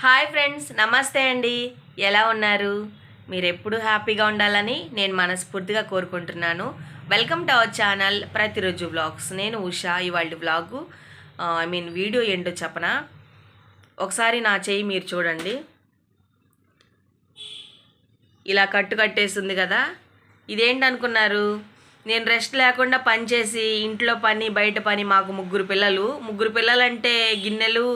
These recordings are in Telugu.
హాయ్ ఫ్రెండ్స్ నమస్తే అండి. ఎలా ఉన్నారు? మీరు ఎప్పుడు హ్యాపీగా ఉండాలని నేను మనస్ఫూర్తిగా కోరుకుంటున్నాను. వెల్కమ్ టు అవర్ ఛానల్ ప్రతిరోజు వ్లాగ్స్ నేను ఉషా ఇవాళ వ్లాగు ఐ మీన్ వీడియో ఏంటో చెప్పనా? ఒకసారి నా చెయ్యి మీరు చూడండి. ఇలా కట్టు కట్టేస్తుంది కదా. ఇదేంటనుకున్నారు నేను రెస్ట్ లేకుండా పని చేసి ఇంట్లో పని బయట పని మాకు ముగ్గురు పిల్లలు. ముగ్గురు పిల్లలంటే గిన్నెలు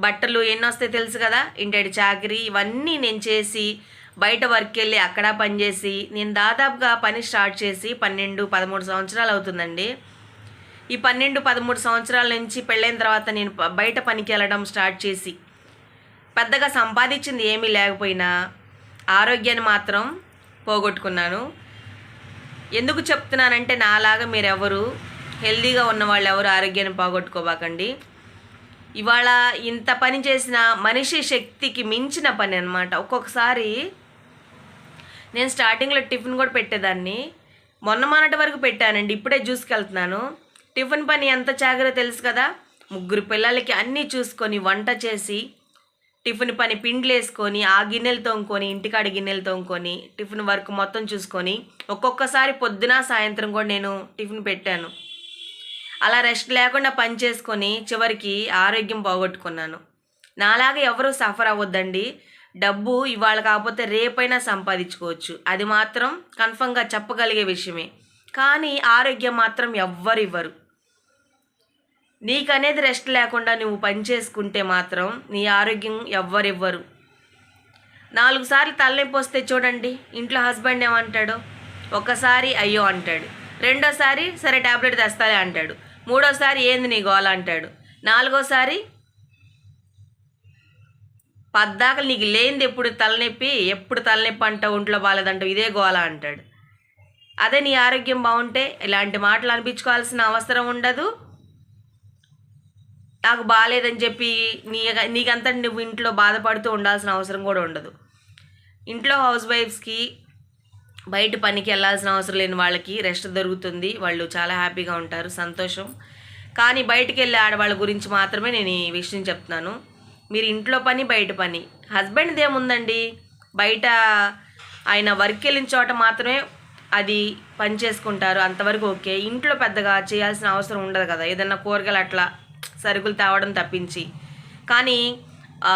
బట్టలు ఎన్ని వస్తాయి తెలుసు కదా? ఇంటి చాకరీ ఇవన్నీ నేను చేసి బయట వర్క్ వెళ్ళి అక్కడ పని చేసి నేను దాదాపుగా పని స్టార్ట్ చేసి పన్నెండు పదమూడు సంవత్సరాలు అవుతుందండి. ఈ పన్నెండు పదమూడు సంవత్సరాల నుంచి పెళ్ళైన తర్వాత నేను బయట పనికి వెళ్ళడం స్టార్ట్ చేసి పెద్దగా సంపాదించింది ఏమీ లేకపోయినా ఆరోగ్యాన్ని మాత్రం పోగొట్టుకున్నాను. ఎందుకు చెప్తున్నానంటే నాలాగా మీరెవరు హెల్దీగా ఉన్న వాళ్ళు ఎవరు ఆరోగ్యాన్ని పోగొట్టుకోబాకండి. ఇవాళ ఇంత పని చేసిన మనిషి శక్తికి మించిన పని అనమాట ఒక్కొక్కసారి నేను స్టార్టింగ్లో టిఫిన్ కూడా పెట్టేదాన్ని. మొన్న మొన్నటి వరకు పెట్టానండి ఇప్పుడే చూసుకెళ్తున్నాను టిఫిన్ పని ఎంత జాగ్రత్త తెలుసు కదా? ముగ్గురు పిల్లలకి అన్నీ చూసుకొని వంట చేసి టిఫిన్ పని పిండ్లు వేసుకొని ఆ గిన్నెలు తోముకొని ఇంటికాడ గిన్నెలు తోముకొని టిఫిన్ వర్క్ మొత్తం చూసుకొని ఒక్కొక్కసారి పొద్దున సాయంత్రం కూడా నేను టిఫిన్ పెట్టాను. అలా రెస్ట్ లేకుండా పని చేసుకొని చివరికి ఆరోగ్యం పోగొట్టుకున్నాను. నాలాగా ఎవరు సఫర్ అవ్వద్దండి. డబ్బు ఇవాళ కాకపోతే రేపైనా సంపాదించుకోవచ్చు. అది మాత్రం కన్ఫర్మ్గా చెప్పగలిగే విషయమే. కానీ ఆరోగ్యం మాత్రం ఎవ్వరు ఇవ్వరు. నీకనేది రెస్ట్ లేకుండా నువ్వు పని చేసుకుంటే మాత్రం నీ ఆరోగ్యం ఎవ్వరివ్వరు నాలుగు సార్లు తలనొప్పి వస్తే చూడండి ఇంట్లో హస్బెండ్ ఏమంటాడు? ఒక్కసారి అయ్యో అంటాడు. రెండోసారి సరే టాబ్లెట్ తెస్తాలే అంటాడు. మూడోసారి ఏంది నీ గోల అంటాడు. నాలుగోసారి పద్దాకలు నీకు లేనిది ఎప్పుడు తలనొప్పి ఎప్పుడు తలనొప్పి అంటావు ఒంట్లో బాగాలేదంటావు ఇదే గోల అంటాడు. అదే నీ ఆరోగ్యం బాగుంటే ఇలాంటి మాటలు అనిపించుకోవాల్సిన అవసరం ఉండదు. నాకు బాగాలేదని చెప్పి నీ నీకంతా నువ్వు ఇంట్లో బాధపడుతూ ఉండాల్సిన అవసరం కూడా ఉండదు. ఇంట్లో హౌస్ వైఫ్స్కి బయట పనికి వెళ్ళాల్సిన అవసరం లేని వాళ్ళకి రెస్ట్ దొరుకుతుంది. వాళ్ళు చాలా హ్యాపీగా ఉంటారు. సంతోషం. కానీ బయటికి వెళ్ళే ఆడవాళ్ళ గురించి మాత్రమే నేను ఈ విషయం చెప్తున్నాను. మీరు ఇంట్లో పని బయట పని. హస్బెండ్ది ఏముందండి? బయట ఆయన వర్క్ వెళ్ళిన చోట మాత్రమే అది పని చేసుకుంటారు. అంతవరకు ఓకే. ఇంట్లో పెద్దగా చేయాల్సిన అవసరం ఉండదు కదా. ఏదన్నా కూరగాయలు అట్లా సరుకులు తేవడం తప్పించి. కానీ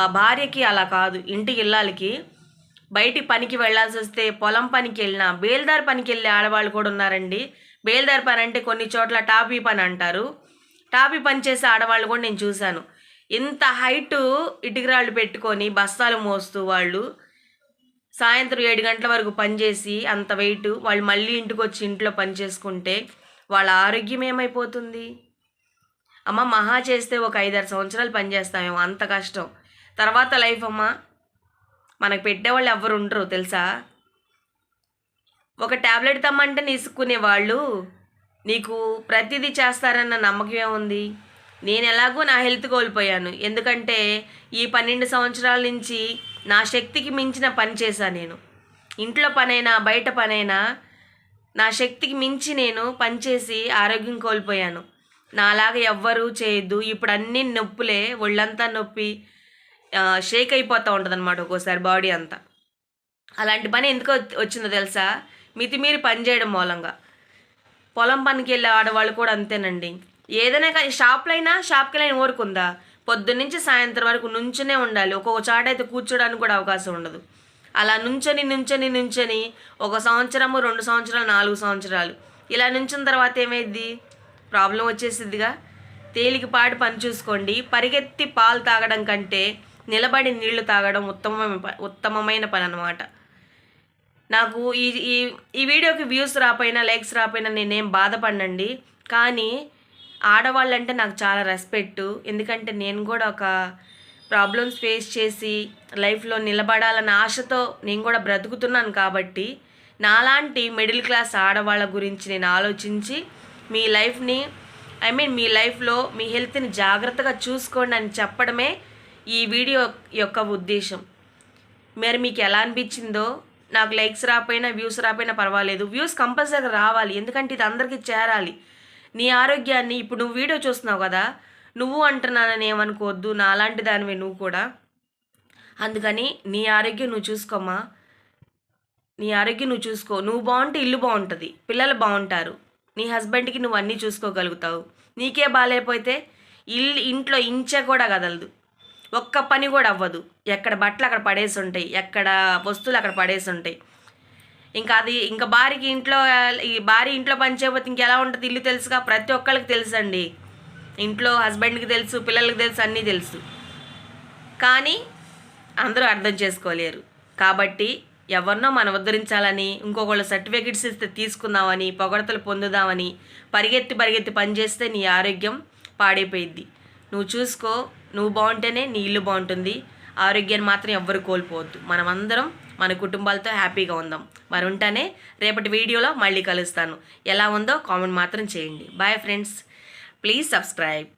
భార్యకి అలా కాదు. ఇంటికి ఇల్లాలకి బయటి పనికి వెళ్ళాల్సి వస్తే పొలం పనికి వెళ్ళినా బేల్దారి పనికి వెళ్ళే ఆడవాళ్ళు కూడా ఉన్నారండి. బేల్దారి పని అంటే కొన్ని చోట్ల టాపీ పని అంటారు. టాపీ పని చేసే ఆడవాళ్ళు కూడా నేను చూశాను. ఇంత హైట్ ఇటుకరాళ్ళు పెట్టుకొని బస్తాలు మోస్తూ వాళ్ళు సాయంత్రం ఏడు గంటల వరకు పనిచేసి అంత వెయిట్ వాళ్ళు మళ్ళీ ఇంటికి వచ్చి ఇంట్లో పని చేసుకుంటే వాళ్ళ ఆరోగ్యం ఏమైపోతుంది? అమ్మ మహా చేస్తే ఒక ఐదారు సంవత్సరాలు పనిచేస్తామేమో అంత కష్టం. తర్వాత లైఫ్ అమ్మ మనకు పెట్టేవాళ్ళు ఎవ్వరు ఉండరు తెలుసా? ఒక ట్యాబ్లెట్ తమ్మంటే తీసుకునే వాళ్ళు నీకు ప్రతిదీ చేస్తారన్న నమ్మకం ఏముంది? నేను ఎలాగో నా హెల్త్ కోల్పోయాను. ఎందుకంటే ఈ పన్నెండు సంవత్సరాల నుంచి నా శక్తికి మించిన పని చేశాను నేను. ఇంట్లో పనైనా బయట పనైనా నా శక్తికి మించి నేను పనిచేసి ఆరోగ్యం కోల్పోయాను. నాలాగా ఎవ్వరూ చేయొద్దు. ఇప్పుడు అన్ని నొప్పులే. ఒళ్ళంతా నొప్పి. షేక్ అయిపోతూ ఉంటుంది అనమాట ఒక్కోసారి బాడీ అంతా. అలాంటి పని ఎందుకు వచ్చి- వచ్చిందో తెలుసా? మితిమీరి పని చేయడం మూలంగా. పొలం పనికి వెళ్ళే ఆడవాళ్ళు కూడా అంతేనండి. ఏదైనా కానీ షాప్లో అయినా షాప్కి వెళ్ళిన ఓరుకుందా పొద్దున్నుంచి సాయంత్రం వరకు నుంచునే ఉండాలి. ఒక్కొక్క చాట అయితే కూర్చోడానికి కూడా అవకాశం ఉండదు. అలా నుంచొని నుంచొని నుంచొని ఒక సంవత్సరము రెండు సంవత్సరాలు నాలుగు సంవత్సరాలు. ఇలా నుంచిన తర్వాత ఏమైద్ది? ప్రాబ్లం వచ్చేసిద్దిగా. తేలికపాటి పని చూసుకోండి. పరిగెత్తి పాలు తాగడం కంటే నిలబడి నీళ్ళు తాగడం ఉత్తమమైన ఉత్తమమైన పని అనమాట నాకు ఈ ఈ ఈ వీడియోకి వ్యూస్ రాపోయినా లైక్స్ రాపోయినా నేనేం బాధపడినండి. కానీ ఆడవాళ్ళంటే నాకు చాలా రెస్పెక్ట్. ఎందుకంటే నేను కూడా ఒక ప్రాబ్లమ్స్ ఫేస్ చేసి లైఫ్లో నిలబడాలన్న ఆశతో నేను కూడా బ్రతుకుతున్నాను కాబట్టి నాలాంటి మిడిల్ క్లాస్ ఆడవాళ్ళ గురించి నేను ఆలోచించి మీ లైఫ్ని ఐ మీన్ మీ లైఫ్లో మీ హెల్త్ని జాగ్రత్తగా చూసుకోండి అని చెప్పడమే ఈ వీడియో యొక్క ఉద్దేశం. మరి మీకు ఎలా అనిపించిందో? నాకు లైక్స్ రాకపోయినా వ్యూస్ రాకపోయినా పర్వాలేదు. వ్యూస్ కంపల్సరీగా రావాలి. ఎందుకంటే ఇది అందరికీ చేరాలి. నీ ఆరోగ్యాన్ని ఇప్పుడు నువ్వు వీడియో చూస్తున్నావు కదా నువ్వు అంటున్నానని ఏమనుకోవద్దు. నా అలాంటి దానివే నువ్వు కూడా. అందుకని నీ ఆరోగ్యం నువ్వు చూసుకోమ్మా. నీ ఆరోగ్యం నువ్వు చూసుకో. నువ్వు బాగుంటే ఇల్లు బాగుంటుంది. పిల్లలు బాగుంటారు. నీ హస్బెండ్కి నువ్వు అన్నీ చూసుకోగలుగుతావు. నీకే బాగాలేకపోతే ఇల్లు ఇంట్లో ఇంచె కూడా కదలదు. ఒక్క పని కూడా అవ్వదు. ఎక్కడ బట్టలు అక్కడ పడేసి ఉంటాయి. ఎక్కడ వస్తువులు అక్కడ పడేసి ఉంటాయి. ఇంకా అది ఇంకా భార్యకి ఇంట్లో ఈ భార్య ఇంట్లో పని చేయకపోతే ఇంకెలా ఉంటుంది ఇల్లు తెలుసుగా? ప్రతి ఒక్కరికి తెలుసు అండి ఇంట్లో హస్బెండ్కి తెలుసు పిల్లలకి తెలుసు అన్నీ తెలుసు. కానీ అందరూ అర్థం చేసుకోలేరు. కాబట్టి ఎవరినో మనం ఉద్ధరించాలని ఇంకొకళ్ళు సర్టిఫికెట్స్ ఇస్తే తీసుకుందామని పొగడతలు పొందుదామని పరిగెత్తి పరిగెత్తి పనిచేస్తే నీ ఆరోగ్యం పాడైపోయిద్ది. నువ్వు చూసుకో నువ్వు బాగుంటేనే నీ ఇల్లు బాగుంటుంది. ఆరోగ్యాన్ని మాత్రం ఎవ్వరు కోల్పోవద్దు. మనమందరం మన కుటుంబాలతో హ్యాపీగా ఉందాం. మరి ఉంటానే రేపటి వీడియోలో మళ్ళీ కలుస్తాను. ఎలా ఉందో కామెంట్ మాత్రం చేయండి. Bye friends please subscribe